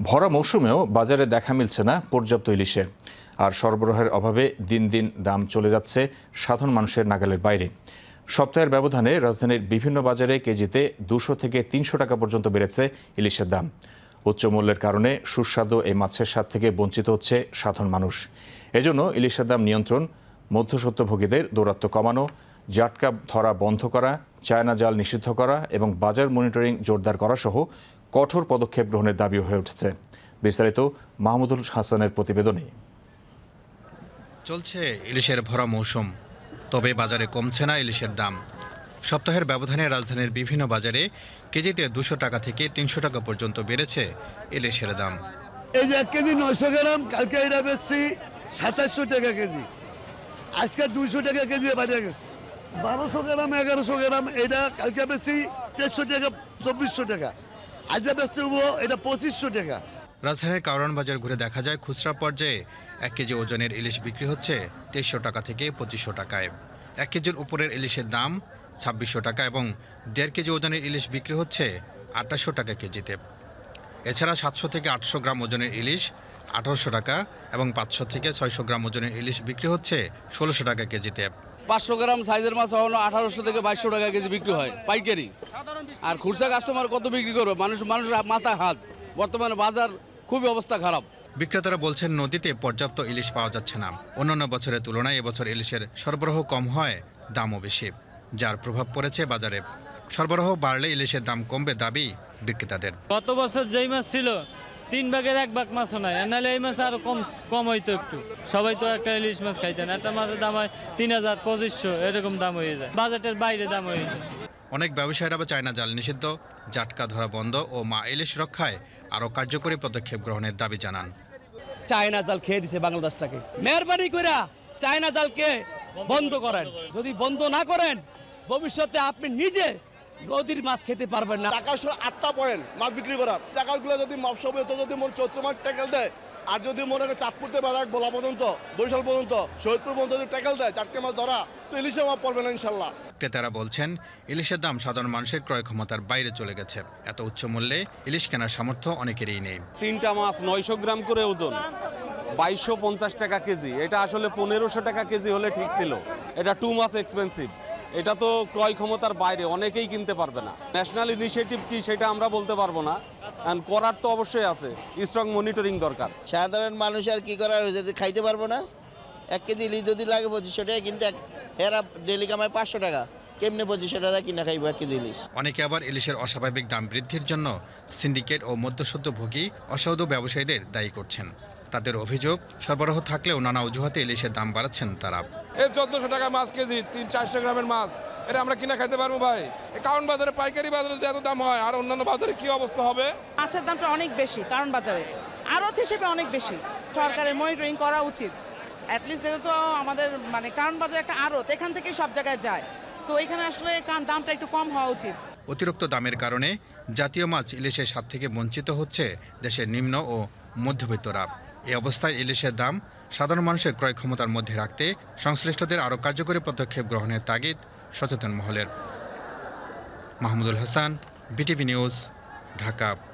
ভরা মৌসুমেও বাজারে দেখা মিলছে না পর্যাপ্ত ইলিশের আর সরবরাহের অভাবে দিন দিন দাম চলে যাচ্ছে সাধারণ মানুষের নাগালের বাইরে। সপ্তাহের ব্যবধানে রাজধানীর বিভিন্ন বাজারে কেজিতে দুশো থেকে তিনশো টাকা পর্যন্ত বেড়েছে ইলিশের দাম। উচ্চ মূল্যের কারণে সুস্বাদু এই মাছের স্বাদ থেকে বঞ্চিত হচ্ছে সাধারণ মানুষ। এজন্য ইলিশের দাম নিয়ন্ত্রণ মধ্যসত্ত্বভোগীদের দৌরাত্ম কমানো জাটকা ধরা বন্ধ করা চায়না জাল নিষিদ্ধ করা এবং বাজার মনিটরিং জোরদার করা সহ কঠোর পদক্ষেপ গ্রহণের দাবি হয়ে উঠেছে। বিস্তারিত মাহমুদুল হাসানের প্রতিবেদনে। চলছে ইলিশের ভরা মৌসুম। তবে বাজারে কমছে না ইলিশের দাম। সপ্তাহের ব্যবধানে রাজধানীর বিভিন্ন বাজারে কেজিতে দুশো টাকা থেকে তিনশো টাকা পর্যন্ত বেড়েছে ইলিশের দাম। এই যে এক কেজি নয়শো গ্রাম কালকে এটা বেচছি সাতাশশো টাকা কেজি। আজকে দুশো টাকা কেজি বাড়িয়ে গেছে। বারোশো গ্রাম, এগারোশো গ্রাম, এটা কালকে বেশি দেড়শো টাকা, চব্বিশশো টাকা। আজকে বেচতে হব, এটা পঁচিশশো টাকা। রাজধানীর কারণ বাজার ঘুরে দেখা যায় খুচরা পর্যায়ে। এক কেজি ওজনের ইলিশ বিক্রি হচ্ছে তেইশশো টাকা থেকে পঁচিশশো টাকায়। এক কেজির উপরের ইলিশের দাম ছাব্বিশশো টাকা এবং দেড় কেজি ওজনের ইলিশ বিক্রি হচ্ছে আঠাশশো টাকা কেজিতে। এছাড়া সাতশো থেকে আটশো গ্রাম ওজনের ইলিশ আঠারোশো টাকা এবং পাঁচশো থেকে ছয়শো গ্রাম ওজনের ইলিশ বিক্রি হচ্ছে ষোলোশো টাকা কেজিতে। পাঁচশো গ্রাম সাইজের মাছ হলো আঠারোশো থেকে বাইশশো টাকা কেজি বিক্রি হয় পাইকারি। আর খুচরা কাস্টমার কত বিক্রি করবে? মানুষ মানুষ মাথা হাত। বর্তমানে বাজার খুবই অবস্থা খারাপ। বিক্রেতারা বলছেন নদীতে পর্যাপ্ত ইলিশ পাওয়া যাচ্ছে না। অন্যান্য বছরের তুলনায় এবছর ইলিশের সরবরাহ কম হয় দামও বেশি। যার প্রভাব পড়েছে বাজারে। সরবরাহ বাড়লে ইলিশের দাম কমবে দাবি বিক্রেতাদের। গত বছর যেই মাছ ছিল তিন ভাগের এক ভাগ মাছও নাই। আর নাহলে এই মাছ আরও কম কম হইতো একটু। সবাই তো একটা ইলিশ মাছ খাইতেন একটা মাছের দাম হয় তিন হাজার পঁচিশশো এরকম দাম হয়ে যায়। বাজেটের বাইরে দাম হয়ে যায়। অনেক ব্যবসায়ীরা বা চায়না জাল নিষিদ্ধ জাটকা ধরা বন্ধ ও মা ইলিশ রক্ষায় আরও কার্যকরী পদক্ষেপ গ্রহণের দাবি জানান। চায়না জাল খেয়ে দিছে বাংলাদেশটাকে। মেহরবানি কইরা চায়না জালকে বন্ধ করেন। যদি বন্ধ না করেন ভবিষ্যতে আপনি নিজে নদীর মাছ খেতে পারবেন না। টাকা সহ আটটা পয়েন্ট মাছ বিক্রি করার। টাকাগুলো যদি মৎস্যবে তো যদি মনে চৈত্র মাস ট্যাকেল দেয় আর যদি মনে করে চাঁদপুরতে বাজার বলা পর্যন্ত বরিশাল পর্যন্ত শহীদপুর পর্যন্ত যদি ট্যাকেল দেয় চারটে মাছ ধরা তো ইলিশে মাছ পড়বে না ইনশাল্লাহ। ক্রেতারা বলছেন ইলিশের দাম সাধারণ মানুষের ক্রয় ক্ষমতার বাইরে চলে গেছে। এত উচ্চ মূল্যে ইলিশ কেনার সামর্থ্য অনেকেরই নেই। তিনটা মাছ নয়শো গ্রাম করে ওজন বাইশশো পঞ্চাশ টাকা কেজি। এটা আসলে পনেরোশো টাকা কেজি হলে ঠিক ছিল। এটা টু মাছ এক্সপেন্সিভ এটা তো ক্রয় ক্ষমতার বাইরে অনেকেই কিনতে পারবে না। ন্যাশনাল ইনিশিয়েটিভ কি সেটা আমরা বলতে পারব না। অ্যান্ড করার তো অবশ্যই আছে। স্ট্রং মনিটরিং দরকার। সাধারণ মানুষ আর কি করার হয়েছে যে খাইতে পারব না। এক কেজি ইলিশ যদি লাগে পঁচিশশো টাকা কিন্তু এক হেরা ডেলি কামায় পাঁচশো টাকা। কেমনে পঁচিশশো টাকা কিনা খাইবো এক কেজি ইলিশ? অনেকে আবার ইলিশের অস্বাভাবিক দাম বৃদ্ধির জন্য সিন্ডিকেট ও মধ্যসত্ত্বভোগী অসাধু ব্যবসায়ীদের দায়ী করছেন। তাদের অভিযোগ সরবরাহ থাকলেও নানা অজুহাতে ইলিশের দাম বাড়াচ্ছেন তারা। এই চোদ্দশো টাকা মাছ কেজি তিন চারশো গ্রামের মাছ। এটা আমরা কিনা খাইতে পারব ভাই। কারণ বাজারে পাইকারি বাজারে এত দাম হয় আর অন্যান্য বাজারে কি অবস্থা হবে? মাছের দামটা অনেক বেশি কারণ বাজারে। আড়ত হিসেবে অনেক বেশি। সরকারের মনিটরিং করা উচিত। অ্যাটলিস্ট এটা তো আমাদের মানে কারণ বাজার একটা আড়ত এখান থেকেই সব জায়গায় যায়। তো এখানে আসলে কারণ দামটা একটু কম হওয়া উচিত। অতিরিক্ত দামের কারণে জাতীয় মাছ ইলিশের স্বাদ থেকে বঞ্চিত হচ্ছে দেশের নিম্ন ও মধ্যবিত্তরা। এই অবস্থায় ইলিশের দাম সাধারণ মানুষের ক্রয় ক্ষমতার মধ্যে রাখতে সংশ্লিষ্টদের আরও কার্যকরী পদক্ষেপ গ্রহণের তাগিদ সচেতন মহলের। Mahmudul Hasan, BTV news, Dhaka.